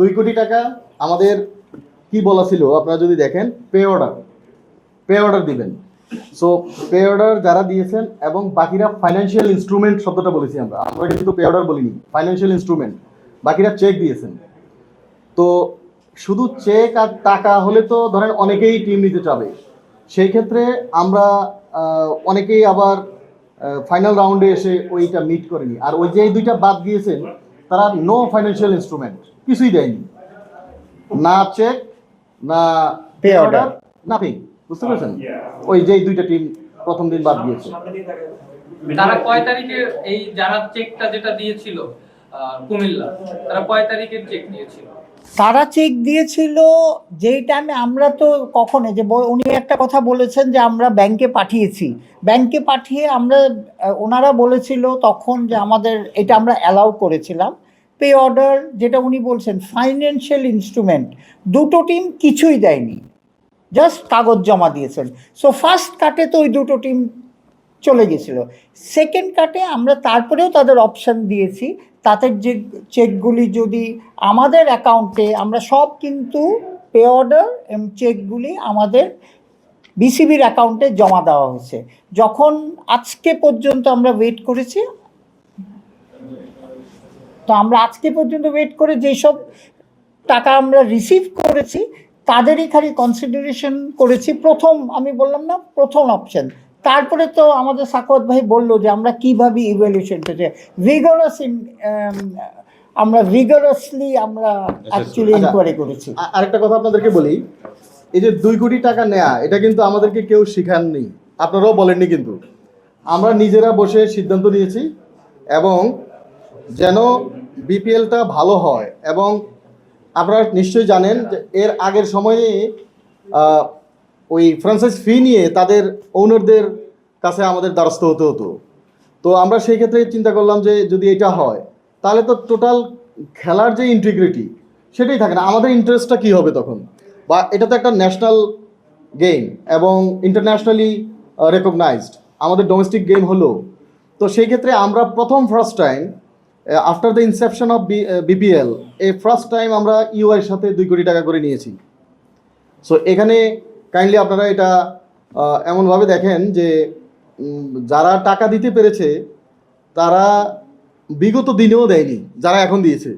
দুই কোটি টাকা আমাদের কি বলা ছিল? আপনারা যদি দেখেন পে অর্ডার পে অর্ডার দিবেন। সো পে অর্ডার যারা দিয়েছেন এবং বাকিরা ফাইন্যান্সিয়াল ইনস্ট্রুমেন্ট শব্দটা বলেছি আমরা। আমরা কিন্তু পে অর্ডার বলিনি ফাইন্যান্সিয়াল ইনস্ট্রুমেন্ট বাকিরা চেক দিয়েছেন। তো শুধু চেক আর টাকা হলে তো ধরেন অনেকেই টিম নিতে চাবে। সেই ক্ষেত্রে আমরা অনেকেই আবার ফাইনাল রাউন্ডে এসে ওইটা মিট করেনি। আর ওই যে দুইটা বাদ দিয়েছেন তারা নো ফাইন্যান্সিয়াল ইনস্ট্রুমেন্ট কিছুই দেয়নি। না চেক না Pay order. নাথিং বুঝতে পেরেছেন? ওই যে দুইটা টিম প্রথম দিন বাদ দিয়েছে। তারা কয় তারিখে এই যারা চেকটা যেটা দিয়েছিল কুমিল্লা তারা কয় তারিখের চেক নিয়েছিল? তারা চেক দিয়েছিল যেই টাইমে আমরা তো কখন যে উনি একটা কথা বলেছেন যে আমরা ব্যাংকে পাঠিয়েছি। ব্যাংকে পাঠিয়ে আমরা ওনারা বলেছিল তখন যে আমাদের এটা আমরা অ্যালাউ করেছিলাম। পে অর্ডার যেটা উনি বলছেন ফাইন্যান্সিয়াল ইনস্ট্রুমেন্ট দুটো টিম কিছুই দেয়নি। জাস্ট কাগজ জমা দিয়েছেন। সো ফার্স্ট কাটে তো ওই দুটো টিম চলে গেছিল। সেকেন্ড কাটে আমরা তারপরেও তাদের অপশান দিয়েছি। তাদের যে চেকগুলি যদি আমাদের অ্যাকাউন্টে আমরা সব কিন্তু পে অর্ডার এবং চেকগুলি আমাদের বিসিবির অ্যাকাউন্টে জমা দেওয়া হয়েছে। যখন আজকে পর্যন্ত আমরা ওয়েট করেছি তো আমরা আজকে পর্যন্ত ওয়েট করে যেসব টাকা আমরা রিসিভ করেছি তাদেরই খালি কনসিডারেশন করেছি। প্রথম আমি বললাম না প্রথম অপশন তারপরে তো আমাদের সাকওয়াত ভাই বলল যে আমরা কীভাবে ইভ্যালুয়েশন করেছি ভিগরাস আমরা ভিগরাসলি আমরা অ্যাকচুয়ালি আচ্ছা। ইনকোয়ারি করেছি। আরেকটা কথা আপনাদেরকে বলি। এই যে দুই কোটি টাকা নেয়া এটা কিন্তু আমাদেরকে কেউ শিখাননি। আপনারাও বলেননি কিন্তু। আমরা নিজেরা বসে সিদ্ধান্ত নিয়েছি এবং যেন বিপিএলটা ভালো হয় এবং আপনারা নিশ্চয়ই জানেন যে এর আগের সময়ে ওই ফ্রান্সাইজ ফি নিয়ে তাদের ওনারদের কাছে আমাদের দ্বারস্থ হতে হতো। তো আমরা সেই ক্ষেত্রে চিন্তা করলাম যে যদি এটা হয়, তাহলে তো টোটাল খেলার যে ইন্টিগ্রিটি সেটাই থাকে না। আমাদের ইন্টারেস্টটা কী হবে তখন? বা এটা তো একটা ন্যাশনাল গেম এবং ইন্টারন্যাশনালি রেকগনাইজড আমাদের ডোমেস্টিক গেম হলো। তো সেই ক্ষেত্রে আমরা প্রথম first time after the inception of BPL এই ফার্স্ট টাইম আমরা ইউআইয়ের সাথে দুই কোটি টাকা করে নিয়েছি। সো এখানে কাইন্ডলি আপনারা এটা এমনভাবে দেখেন যে যারা টাকা দিতে পেরেছে, তারা বিগত দিনেও দেয়নি, যারা এখন দিয়েছে।